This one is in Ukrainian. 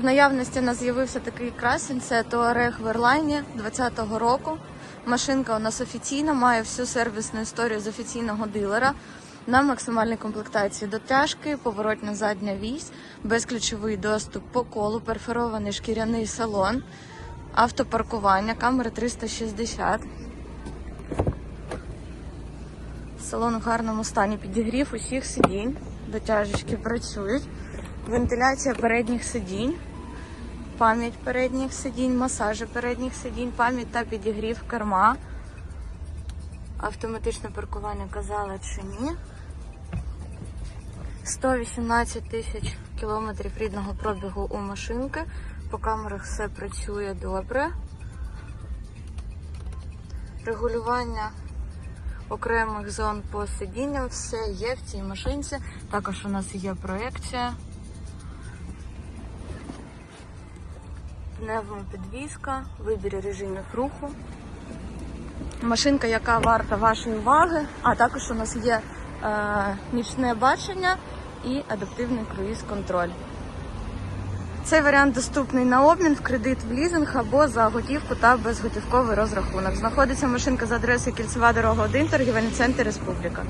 В наявності у нас з'явився такий красень, це Touareg в Ерлайні 20-го року. Машинка у нас офіційна, має всю сервісну історію з офіційного дилера. На максимальній комплектації дотяжки, поворотна задня вісь, безключовий доступ по колу, перфорований шкіряний салон, автопаркування, камери 360. Салон в гарному стані, підігрів усіх сидінь, дотяжечки працюють, вентиляція передніх сидінь, пам'ять передніх сидінь, масажі передніх сидінь, пам'ять та підігрів керма. Автоматичне паркування казала чи ні. 118 тисяч кілометрів рідного пробігу у машинки. По камерах все працює добре. Регулювання окремих зон по сидінням все є в цій машинці. Також у нас є проекція. Пневмопідвізка, вибір режимів руху. Машинка, яка варта вашої уваги, а також у нас є е, нічне бачення і адаптивний круїз-контроль. Цей варіант доступний на обмін в кредит в лізинг або за готівку та безготівковий розрахунок. Знаходиться машинка за адресою Кільцева дорога 1, торгівельний центр Республіка.